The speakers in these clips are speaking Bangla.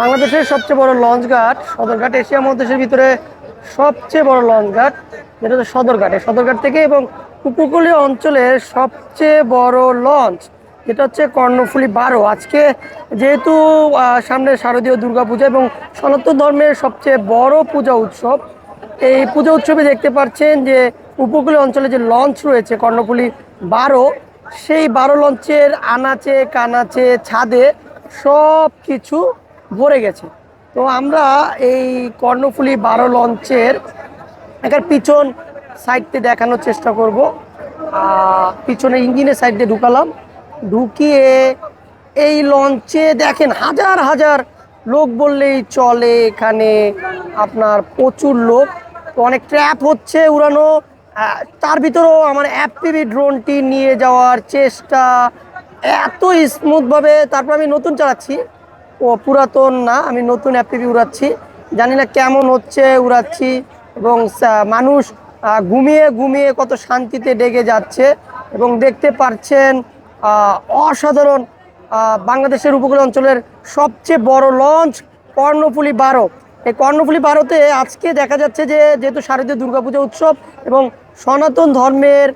বাংলাদেশের সবচেয়ে বড় লঞ্চ ঘাট সদরঘাট, এশিয়া মহাদেশের ভিতরে সবচেয়ে বড় লঞ্চ ঘাট, যেটা হচ্ছে সদরঘাট। সদরঘাট থেকে এবং উপকূলীয় অঞ্চলের সবচেয়ে বড় লঞ্চ, যেটা হচ্ছে কর্ণফুলি বারো। আজকে যেহেতু সামনে শারদীয় দুর্গাপূজা এবং সনাতন ধর্মের সবচেয়ে বড় পূজা উৎসব, এই পূজা উৎসবে দেখতে পাচ্ছেন যে উপকূলীয় অঞ্চলে যে লঞ্চ রয়েছে কর্ণফুলি বারো, সেই বারো লঞ্চের আনাচে, কানাচে, ছাদে সব কিছু ভরে গেছে। তো আমরা এই কর্ণফুলি বারো লঞ্চের এখানে পিছন সাইডতে দেখানোর চেষ্টা করব। পিছনে ইঞ্জিনের সাইড দিয়ে ঢুকালাম। ঢুকিয়ে এই লঞ্চে দেখেন হাজার হাজার লোক বললেই চলে। এখানে আপনার প্রচুর লোক। তো অনেক ট্র্যাপ হচ্ছে উড়ানো। তার ভিতরেও আমার অ্যাপটিভি ড্রোনটি নিয়ে যাওয়ার চেষ্টা এত স্মুথভাবে তারপর আমি নতুন চালাচ্ছি। পুরাতন না আমি নতুন অ্যাপটিভি উড়াচ্ছি। জানি না কেমন হচ্ছে উড়াচ্ছি এবং মানুষ ঘুমিয়ে ঘুমিয়ে কত শান্তিতে ডেগে যাচ্ছে এবং দেখতে পাচ্ছেন আহ, অসাধারণ বাংলাদেশের উপকূল অঞ্চলের সবচেয়ে বড় লঞ্চ কর্ণফুলি বারো। এই কর্ণফুলি বারোতে আজকে দেখা যাচ্ছে যে যেহেতু শারদীয় দুর্গাপূজা উৎসব এবং সনাতন ধর্মের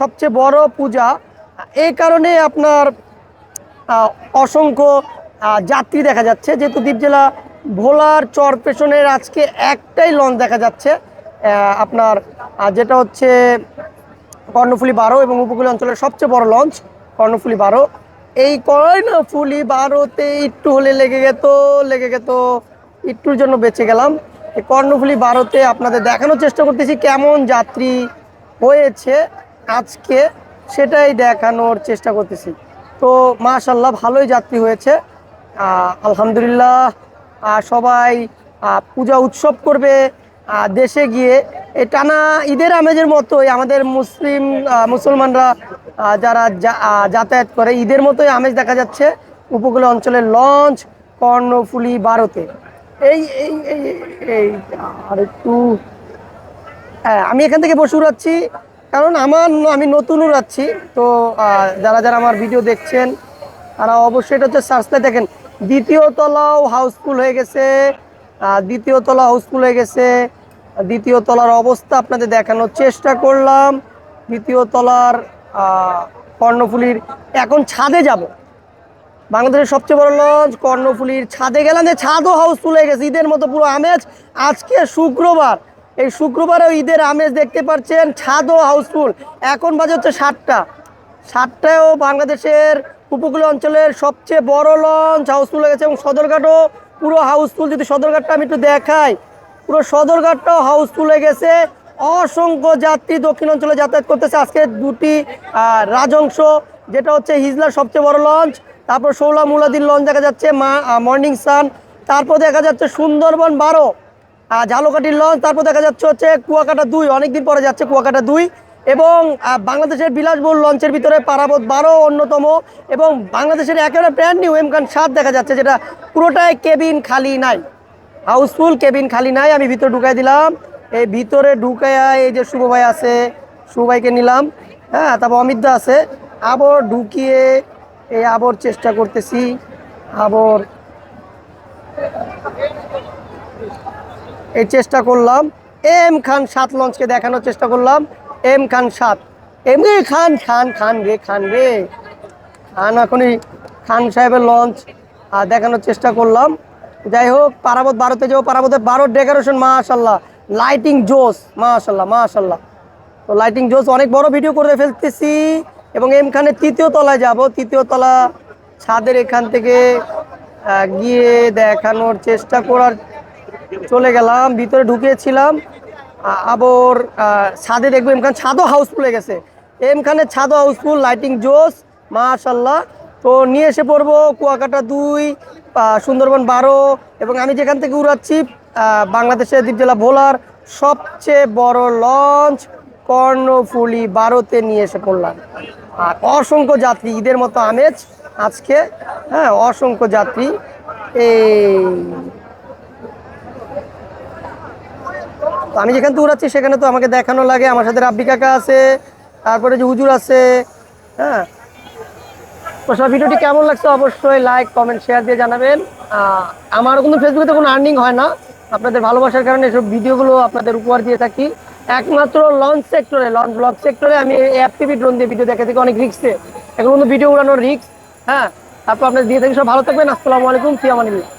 সবচেয়ে বড় পূজা এই কারণে আপনার অসংখ্য যাত্রী দেখা যাচ্ছে, যেহেতু দ্বীপ জেলা ভোলার চর পেছনের আজকে একটাই লঞ্চ দেখা যাচ্ছে আপনার যেটা হচ্ছে কর্ণফুলি বারো এবং উপকূলীয় অঞ্চলের সবচেয়ে বড় লঞ্চ কর্ণফুলি বারো। এই কর্ণফুলি বারোতে একটু হলে লেগে গেত লেগে গেত, একটুর জন্য বেঁচে গেলাম। এই কর্ণফুলি বারোতে আপনাদের দেখানোর চেষ্টা করতেছি কেমন যাত্রী হয়েছে আজকে, সেটাই দেখানোর চেষ্টা করতেছি। তো মাশাল্লাহ ভালোই যাত্রী হয়েছে। আলহামদুলিল্লাহ সবাই পূজা উৎসব করবে দেশে গিয়ে। এই টানা ঈদের আমেজের মতোই আমাদের মুসলিম মুসলমানরা যারা যাতায়াত করে, ঈদের মতোই আমেজ দেখা যাচ্ছে উপকূল অঞ্চলের লঞ্চ, কর্ণফুলি, বারোতে। এই এই এই আর একটু হ্যাঁ আমি এখান থেকে বসে উড়াচ্ছি, কারণ আমার, আমি নতুন উড়াচ্ছি, তো যারা যারা আমার ভিডিও দেখছেন, তারা অবশ্যই এটা হচ্ছে সার্চটা দেখেন। দ্বিতীয় তলাও হাউসফুল হয়ে গেছে দ্বিতীয় তলা হাউসফুল হয়ে গেছে। দ্বিতীয় তলার অবস্থা আপনাদের দেখানোর চেষ্টা করলাম। দ্বিতীয় তলার কর্ণফুলির, এখন ছাদে যাব। বাংলাদেশের সবচেয়ে বড় লঞ্চ, কর্ণফুলির ছাদে গেলাম যে ছাদও হাউসফুল হয়ে গেছে, ঈদের মতো পুরো আমেজ। আজকে শুক্রবার, এই শুক্রবারেও ঈদের আমেজ দেখতে পাচ্ছেন, ছাদও হাউসফুল এখন বাজে হচ্ছে সাতটা। সাতটায়ও বাংলাদেশের উপকূলীয় অঞ্চলের সবচেয়ে বড় লঞ্চ হাউসফুল হয়ে গেছে এবং সদরঘাটও পুরো হাউসফুল যদি সদরঘাটটা আমি একটু দেখাই, পুরো সদরঘাটটাও হাউসফুল হয়ে গেছে। অসংখ্য যাত্রী দক্ষিণ অঞ্চলে যাতায়াত করতেছে। আজকে দুটি রাজংশ যেটা হচ্ছে হিজলার সবচেয়ে বড় লঞ্চ তারপর ষোলা মুলাদির লঞ্চ দেখা যাচ্ছে, মা মর্নিং সান তারপর দেখা যাচ্ছে সুন্দরবন বারো ঝালকাঠির লঞ্চ তারপর দেখা যাচ্ছে হচ্ছে কুয়াকাটা দুই। অনেকদিন পরে যাচ্ছে কুয়াকাটা দুই। এবং বাংলাদেশের বিলাসবহুল লঞ্চের ভিতরে পারাবত বারো অন্যতম এবং বাংলাদেশের একেবারে ব্র্যান্ড নিউ এমকান সাত দেখা যাচ্ছে, যেটা পুরোটাই কেবিন খালি নাই। হাউসফুল কেবিন খালি নাই, আমি ভিতরে ঢুকাই দিলাম। এই ভিতরে ঢুকাইয়া এই যে শুভ ভাই আছে, শুভ ভাইকে নিলাম। হ্যাঁ তারপর অমিতদা আছে। আবার ঢুকিয়ে এই আবার চেষ্টা করতেছি। আবার এই চেষ্টা করলাম। এম খান সাত লঞ্চকে দেখানোর চেষ্টা করলাম। এম খান সাত। এম রে খান খান খান রে খান রে। খান এখনই, খান সাহেবের লঞ্চ দেখানোর চেষ্টা করলাম। যাই হোক, পারাবত বারোতে যাব। পারাবতের বারো ডেকোরেশন মাশাল্লাহ। লাইটিং জোস মাশাল্লাহ মাশাল্লাহ। তো লাইটিং জোস অনেক বড় ভিডিও করে ফেলতেছি। এবং এমখানে তৃতীয় তলায় যাব। তৃতীয় তলা ছাদের এখান থেকে গিয়ে দেখানোর চেষ্টা করার চলে গেলাম। ভিতরে ঢুকিয়েছিলাম। আবার ছাদে দেখব, এমখান ছাদও হাউসফুল হয়ে গেছে। এমখানে ছাদও হাউসফুল লাইটিং জোস মাশাল্লাহ। তো নিয়ে এসে পড়ব কুয়াকাটা দুই সুন্দরবন বারো, এবং আমি যেখান থেকে উড়াচ্ছি বাংলাদেশের দ্বীপ জেলা ভোলার সবচেয়ে বড় লঞ্চ কর্ণফুলি বারোতে নিয়ে এসে পড়লাম। আর অসংখ্য যাত্রী, ঈদের মতো আমেজ আজকে হ্যাঁ অসংখ্য যাত্রী। এই আমি যেখান থেকে উড়াচ্ছি, সেখানে তো আমাকে দেখানো লাগে। আমার সাথে রাব্বি কাকা আছে, তারপরে যে হুজুর আছে হ্যাঁ? তো সব ভিডিওটি কেমন লাগছে অবশ্যই লাইক কমেন্ট শেয়ার দিয়ে জানাবেন। আমার কিন্তু ফেসবুকে কোনো আর্নিং হয় না। আপনাদের ভালোবাসার কারণে এসব ভিডিওগুলো আপনাদের উপহার দিয়ে থাকি। একমাত্র লঞ্চ সেক্টরে লঞ্চ ব্লগ সেক্টরে আমি অ্যাপ টিভি ড্রোন দিয়ে ভিডিও দেখে থাকি, অনেক রিক্সে এখন কিন্তু ভিডিও উড়ানোর রিক্স হ্যাঁ? তারপর আপনাদের দিয়ে থাকি, সব ভালো থাকবেন। আসসালামু আলাইকুম, ফিয়ামানিল্লাহ।